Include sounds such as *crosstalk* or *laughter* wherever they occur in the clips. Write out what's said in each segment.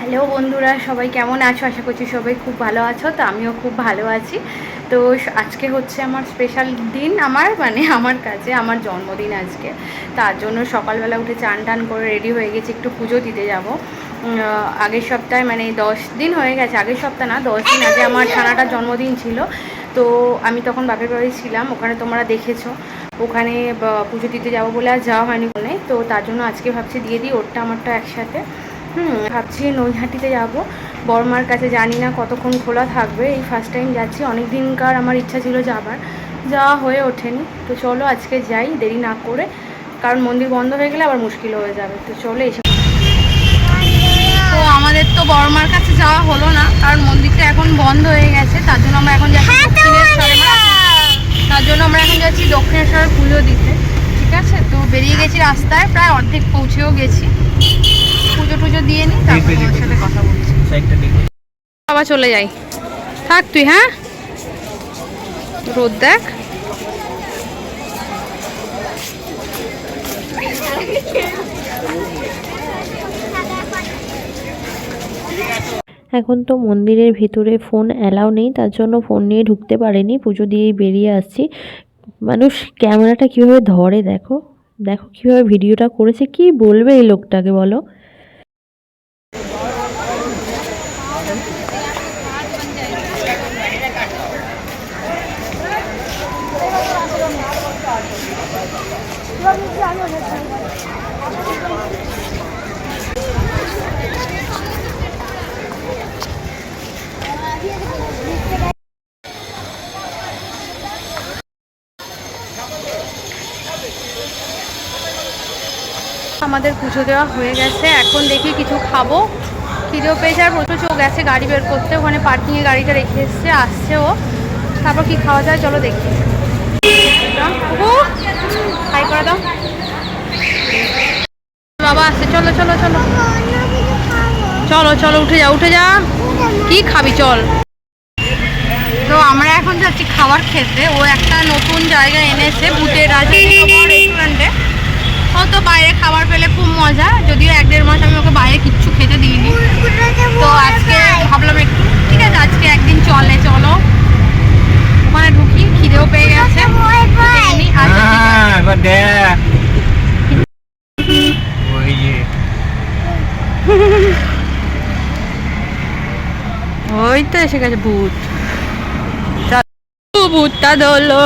Hello বন্ধুরা, সবাই কেমন আছো? আশা করছি সবাই খুব ভালো আছো। তো আমিও খুব ভালো আছি। তো আজকে হচ্ছে আমার স্পেশাল দিন আমার মানে আমার কাছে আমার জন্মদিন আজকে। তার জন্য সকালবেলা উঠে চান টান করে রেডি হয়ে গেছি, একটু পুজো দিতে যাব। আগের সপ্তাহে মানে দশ দিন হয়ে গেছে, আগের সপ্তাহ না, দশ দিন আগে আমার ছানাটার জন্মদিন ছিল। তো আমি তখন বাপের বাড়ি ছিলাম, ওখানে তোমরা দেখেছ। ওখানে পুজো দিতে যাব বলে আর যাওয়া হয়নি ওখানে তো তার জন্য আজকে ভাবছি দিয়ে দিই, ওরটা, আমারটা একসাথে। হুম ভাবছি নৈহাটিতে যাব। বর্মার কাছে জানি না কতক্ষণ খোলা থাকবে। এই ফার্স্ট টাইম যাচ্ছি অনেক দিনকার আমার ইচ্ছা ছিল যাবার। যাওয়া হয়ে ওঠেনি। তো চলো আজকে যাই দেরি না করে। কারণ মন্দির বন্ধ হয়ে গেলে আবার মুশকিল হয়ে যাবে। তো চলো এসে তো আমাদের তো বর্মার কাছে যাওয়া হলো না। কারণ মন্দিরটা এখন বন্ধ হয়ে গেছে। তার জন্য আমরা এখন যাচ্ছি দক্ষিণেশ্বরে তার জন্য আমরা এখন যাচ্ছি দক্ষিণেশ্বরে পুজো দিতে। ঠিক আছে? তো বেরিয়ে গেছি রাস্তায়। প্রায় অর্ধেক পৌঁছেও গেছি। পুজো টুজো দিয়ে নিই তারপর ওর সাথে কথা বলছি। আবার চলে যাই। থাক তুই হ্যাঁ? রোদ দেখ। এখন তো মন্দিরের ভিতরে ফোন অ্যালাউ নেই তার জন্য ফোন নিয়ে ঢুকতে পারেনি পুজো দিয়েই বেরিয়ে আসছি। মানুষ ক্যামেরাটা কীভাবে ধরে দেখো? দেখো কীভাবে ভিডিওটা করেছে কি বলবে এই লোকটাকে বলো? আমাদের পুজো দেওয়া হয়ে গেছে। এখন দেখি কিছু খাব। খিদেও পেয়েছে আর প্রচুর চোখ গেছে গাড়ি বের করতে। ওখানে পার্কিংয়ে গাড়িটা রেখে এসছে, আসছে ও। তারপর কি খাওয়া যায়, চলো দেখি। হাই করে দাও। বাবা আসছে, চলো চলো চলো। চলো চলো, উঠে যা উঠে যা। কি খাবি, চল। তো আমরা এখন যাচ্ছি খাবার খেতে ও একটা নতুন জায়গা এনেছে ভূতের রাজা রেস্টুরেন্টে ও তো বাইরে খাবার পেলে খুব মজা যদিও এক দেড় মাস আমি ওকে বাইরে কিচ্ছু খেতে দিইনি। তো আজকে ভাবলাম একটু ঠিক আছে আজকে একদিন চলে চলো। ওখানে ঢুকি খিদেও পেয়ে গেছে। হ্যাঁ দেখ। ওই তো এসে গেছে ভূত। ভূতটা দোলো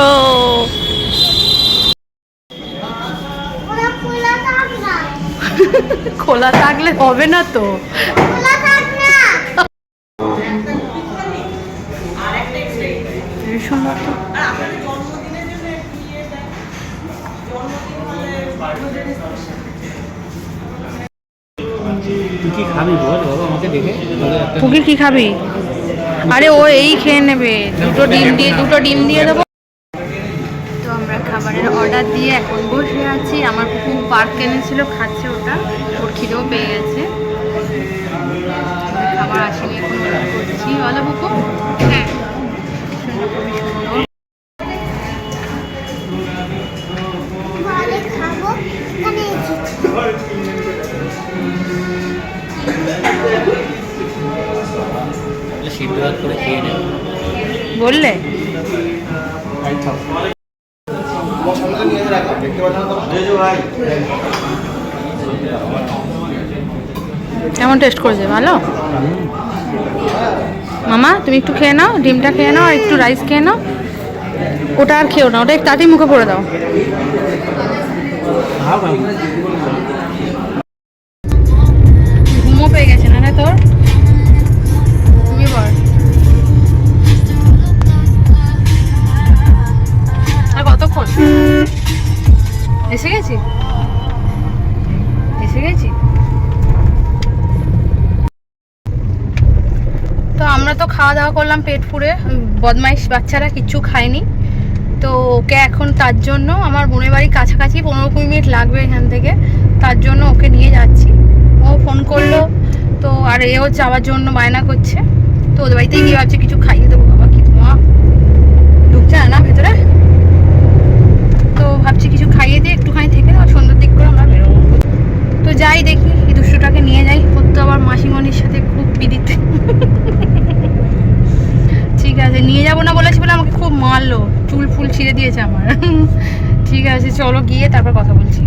খোলা থাকলে হবে না তো। তুই কি খাবি বল? বাবা আমাকে দেখে। তাহলে কি খাবি? আরে ও এই খেয়ে নেবে। দুটো ডিম দিয়ে দুটো ডিম দিয়ে দেবো। খাবারের অর্ডার দিয়ে এখন বসে আছি। আমার পুকু পার্ক এনেছিল খাচ্ছে ওটা। ওর খিদেও পেয়ে গেছে। খাবার আসেনি এখন। করছি বলো পুকু হ্যাঁ। বললে? কেমন টেস্ট করেছে, ভালো? মামা, তুমি একটু খেয়ে নাও, ডিমটা খেয়ে নাও, আর একটু রাইস খেয়ে নাও। ওটা আর খেয়েও না, ওটা একটু তাড়াতাড়ি মুখে পড়ে দাও। গেছি। এসে গেছি? তো আমরা তো খাওয়া দাওয়া করলাম পেট ফুরে বদমাইশ বাচ্চারা কিচ্ছু খায়নি। তো ওকে এখন তার জন্য আমার বোনের বাড়ি কাছাকাছি পনেরো কুড়ি মিনিট লাগবে এখান থেকে। তার জন্য ওকে নিয়ে যাচ্ছি। ও ফোন করল। তো আর এও যাওয়ার জন্য বায়না করছে। তো ওদের বাড়িতেই গিয়ে ভাবছি কিছু খাইয়ে দেবো। নিয়ে যাব না বলেছি বলে আমাকে খুব মারলো। চুল ফুল ছিঁড়ে দিয়েছে আমার। *laughs* ঠিক আছে, চলো গিয়ে তারপর কথা বলছি।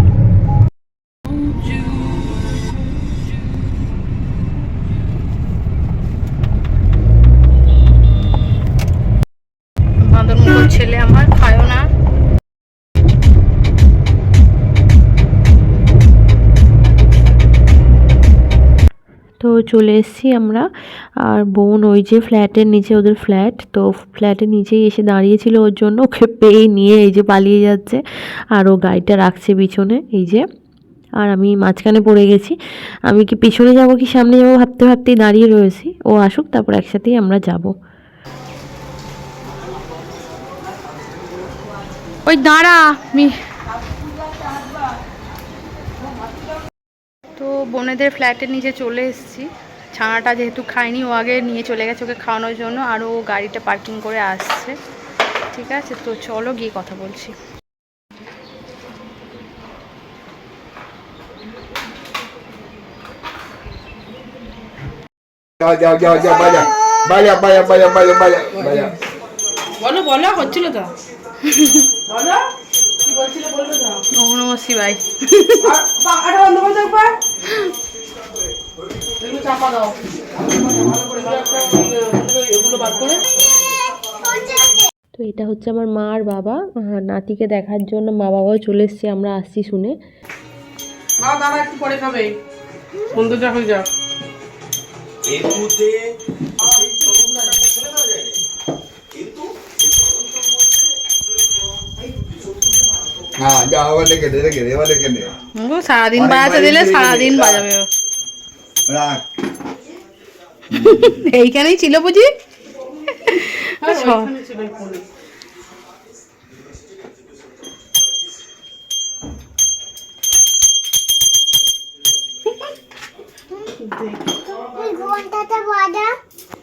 ছেলে আমার, খায়ও না। চলে এসেছি আমরা। আর বোন ওই যে ফ্ল্যাটের নিচে, ওদের ফ্ল্যাট। তো ফ্ল্যাটের নিচেই এসে দাঁড়িয়েছিল ওর জন্য। ওকে পেয়ে নিয়ে এই যে পালিয়ে যাচ্ছে। আর ও গাড়িটা রাখছে পিছনে, এই যে। আর আমি মাঝখানে পড়ে গেছি। আমি কি পিছনে যাব কি সামনে যাব ভাবতে ভাবতেই দাঁড়িয়ে রয়েছি। ও আসুক, তারপর একসাথেই আমরা যাব। ওই দাঁড়া মি তো বোনেদের ফ্ল্যাটের নিচে চলে এসেছি। ছানাটা যেহেতু খায়নি ও আগে নিয়ে চলে গেছে ওকে খাওয়ানোর জন্য আর ও গাড়িটা পার্কিং করে আসছে। ঠিক আছে তো চলো গিয়ে কথা বলছি. বলো বলো হচ্ছিল তো। *laughs* বলো। তো ওম নম শিবাই চাপা দাও এগুলো বার করে এটা হচ্ছে আমার মা আর বাবা। নাতিকে দেখার জন্য মা বাবাও চলে এসছে আমরা আসছি শুনে। দাঁড়া একটু পরে খাবে। বন্ধু যা হয়ে যাক। সারাদিন বাজাতে দিলে সারাদিন বাজাবে এইখানেই ছিল বুঝি হ্যাঁ, আচ্ছা।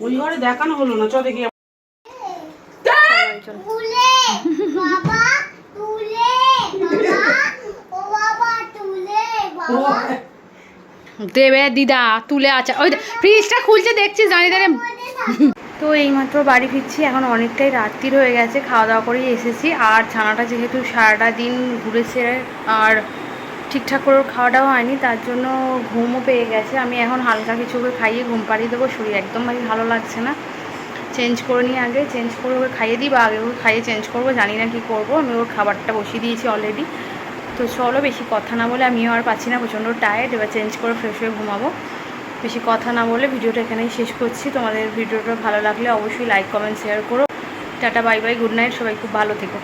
ওই ঘরে দেখানো হলো না চ দেখি তুলে বাবা তুলে বাবা ও বাবা তুলে বাবা দেবে, দিদা, তুলে আছে। ওই ফ্রিজটা খুলছে, দেখছিস, দাঁড়িয়ে দাঁড়িয়ে। তো এইমাত্র বাড়ি ফিরছি, এখন অনেকটাই রাত্রির হয়ে গেছে খাওয়া দাওয়া করেই এসেছি। আর ছানাটা যেহেতু সারাটা দিন ঘুরেছে, আর ঠিকঠাক করে খাওয়াটাও হয়নি, তার জন্য ঘুমও পেয়ে গেছে। আমি এখন হালকা কিছু ওকে খাইয়ে ঘুম পাড়িয়ে দেবো, শরীর একদম ভাই ভালো লাগছে না। চেঞ্জ করে নিই আগে, চেঞ্জ করে ওকে খাইয়ে দিই, বা আগে ওকে খাইয়ে চেঞ্জ করব, জানি না কি করব। আমি ওর খাবারটা বসিয়ে দিয়েছি অলরেডি তো চলো বেশি কথা না বলে আমিও আর পাচ্ছি না, প্রচণ্ড টায়ার্ড এবার চেঞ্জ করে ফ্রেশ হয়ে ঘুমাবো। বেশি কথা না বলে ভিডিওটা এখানেই শেষ করছি। তোমাদের ভিডিওটা ভালো লাগলে অবশ্যই লাইক কমেন্ট শেয়ার করো। Tata bye bye good night সবাই খুব ভালো থেকো।